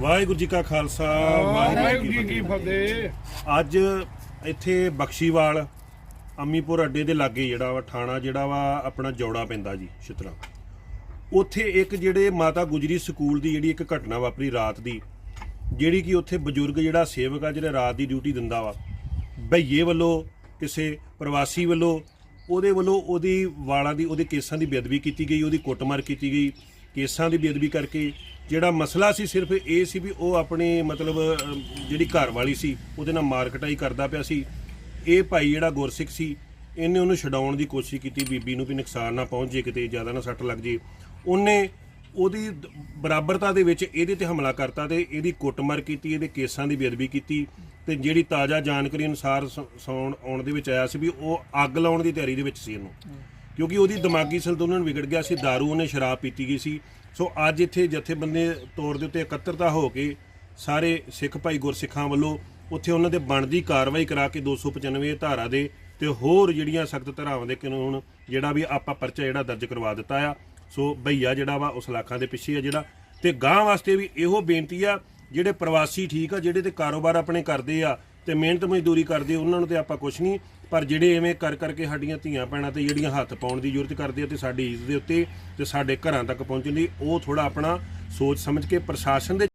ਵਾਹਿਗੁਰੂ ਜੀ ਕਾ ਖਾਲਸਾ ਵਾਹਿਗੁਰੂ ਜੀ ਕੀ ਫਤਿਹ। ਅੱਜ ਇੱਥੇ ਬਖਸ਼ੀਵਾਲ ਅੰਮੀਪੁਰ ਅੱਡੇ ਦੇ ਲਾਗੇ ਜਿਹੜਾ ਵਾ ਥਾਣਾ ਜਿਹੜਾ ਵਾ ਆਪਣਾ ਜੌੜਾ ਪੈਂਦਾ ਜੀ ਛਿਤਰਾ। ਉੱਥੇ ਇੱਕ ਜਿਹੜੇ ਮਾਤਾ ਗੁਜਰੀ ਸਕੂਲ ਦੀ ਜਿਹੜੀ ਇੱਕ ਘਟਨਾ ਵਾਪਰੀ ਰਾਤ ਦੀ ਜਿਹੜੀ ਕਿ ਉੱਥੇ ਬਜ਼ੁਰਗ ਜਿਹੜਾ ਸੇਵਕ ਆ ਜਿਹੜਾ ਰਾਤ ਦੀ ਡਿਊਟੀ ਦਿੰਦਾ ਵਾ ਭਈਏ ਵੱਲੋਂ ਕਿਸੇ ਪ੍ਰਵਾਸੀ ਵੱਲੋਂ ਉਹਦੇ ਵੱਲੋਂ ਉਹਦੀ ਵਾਲਾਂ ਦੀ ਉਹਦੇ ਕੇਸਾਂ ਦੀ ਬੇਅਦਬੀ ਕੀਤੀ ਗਈ ਉਹਦੀ ਕੁੱਟਮਾਰ ਕੀਤੀ ਗਈ ਕੇਸਾਂ ਦੀ ਬੇਅਦਬੀ ਕਰਕੇ ਜਿਹੜਾ ਮਸਲਾ ਸੀ ਸਿਰਫ ਇਹ ਸੀ ਵੀ ਉਹ ਆਪਣੀ ਮਤਲਬ ਜਿਹੜੀ ਘਰ ਵਾਲੀ ਸੀ, ਉਹਦੇ ਨਾਲ ਮਾਰਕਟਾਈ ਕਰਦਾ ਪਿਆ ਸੀ। ਇਹ ਭਾਈ ਜਿਹੜਾ ਗੁਰਸਿੱਖ ਸੀ, ਇਹਨੇ ਉਹਨੂੰ ਛਡਾਉਣ ਦੀ ਕੋਸ਼ਿਸ਼ ਕੀਤੀ, ਬੀਬੀ ਨੂੰ ਵੀ ਨੁਕਸਾਨ ਨਾ ਪਹੁੰਚ ਜੇ ਕਿਤੇ ਜ਼ਿਆਦਾ ਨਾ ਸੱਟ ਲੱਗ ਜੇ। ਉਹਨੇ ਉਹਦੀ ਬਰਾਬਰਤਾ ਦੇ ਵਿੱਚ ਇਹਦੇ ਤੇ ਹਮਲਾ ਕਰਤਾ ਤੇ ਇਹਦੀ ਕੁੱਟਮਾਰ ਕੀਤੀ, ਇਹਦੇ ਕੇਸਾਂ ਦੀ ਬੇਅਦਬੀ ਕੀਤੀ ਤੇ ਜਿਹੜੀ ਤਾਜ਼ਾ ਜਾਣਕਾਰੀ ਅਨੁਸਾਰ ਸ- ਸੌਣ, ਆਉਣ ਦੇ ਵਿੱਚ ਆਇਆ ਸੀ ਵੀ ਉਹ ਅੱਗ ਲਾਉਣ ਦੀ ਤਿਆਰੀ ਦੇ ਵਿੱਚ ਸੀ ਇਹਨੂੰ। ਕਿਉਂਕਿ ਉਹਦੀ ਦਿਮਾਗੀ ਸੰਤੁਲਨ ਵਿਗੜ ਗਿਆ ਸੀ, दारू ਉਹਨੇ ਸ਼ਰਾਬ ਪੀਤੀ ਗਈ ਸੀ। ਸੋ ਅੱਜ ਇੱਥੇ ਜਥੇਬੰਦੇ ਤੌਰ ਦੇ ਉੱਤੇ ਇਕੱਤਰਤਾ ਹੋ ਕੇ ਸਾਰੇ ਸਿੱਖ ਭਾਈ ਗੁਰਸਿੱਖਾਂ ਵੱਲੋਂ ਉੱਥੇ ਉਹਨਾਂ ਦੇ ਬਣਦੀ ਕਾਰਵਾਈ ਕਰਾ ਕੇ 295 ਧਾਰਾ ਦੇ ਤੇ ਹੋਰ ਜਿਹੜੀਆਂ ਸਖਤ ਧਾਰਾਵਾਂ ਦੇ ਕਾਨੂੰਨ, ਜਿਹੜਾ ਵੀ ਆਪਾਂ ਪਰਚਾ ਜਿਹੜਾ ਦਰਜ ਕਰਵਾ ਦਿੱਤਾ ਆ, ਸੋ ਭਈਆ ਜਿਹੜਾ ਵਾ ਉਸ ਲਾਖਾਂ ਦੇ ਪਿੱਛੇ ਆ ਜਿਹੜਾ। ਤੇ ਗਾਂ ਵਾਸਤੇ ਵੀ ਇਹੋ ਬੇਨਤੀ ਆ, ਜਿਹੜੇ ਪ੍ਰਵਾਸੀ ਠੀਕ ਆ, ਜਿਹੜੇ ਤੇ ਕਾਰੋਬਾਰ ਆਪਣੇ ਕਰਦੇ ਆ ਤੇ ਮਿਹਨਤ ਮਜ਼ਦੂਰੀ ਕਰਦੇ, ਉਹਨਾਂ ਨੂੰ ਤੇ ਆਪਾਂ ਕੁਛ ਨਹੀਂ। ਪਰ ਜਿਹੜੇ ਐਵੇਂ ਕਰ ਕਰਕੇ ਸਾਡੀਆਂ ਧੀਆਂ ਭੈਣਾਂ ਤੇ ਜਿਹੜੀਆਂ ਹੱਥ ਪਾਉਣ ਦੀ ਜ਼ਰੂਰਤ ਕਰਦੇ ਆ ਤੇ ਸਾਡੀ ਇੱਜ਼ਤ ਦੇ ਉੱਤੇ ਤੇ ਸਾਡੇ ਘਰਾਂ ਤੱਕ ਪਹੁੰਚਣ ਲਈ, ਉਹ ਥੋੜਾ ਆਪਣਾ ਸੋਚ ਸਮਝ ਕੇ ਪ੍ਰਸ਼ਾਸਨ ਦੇ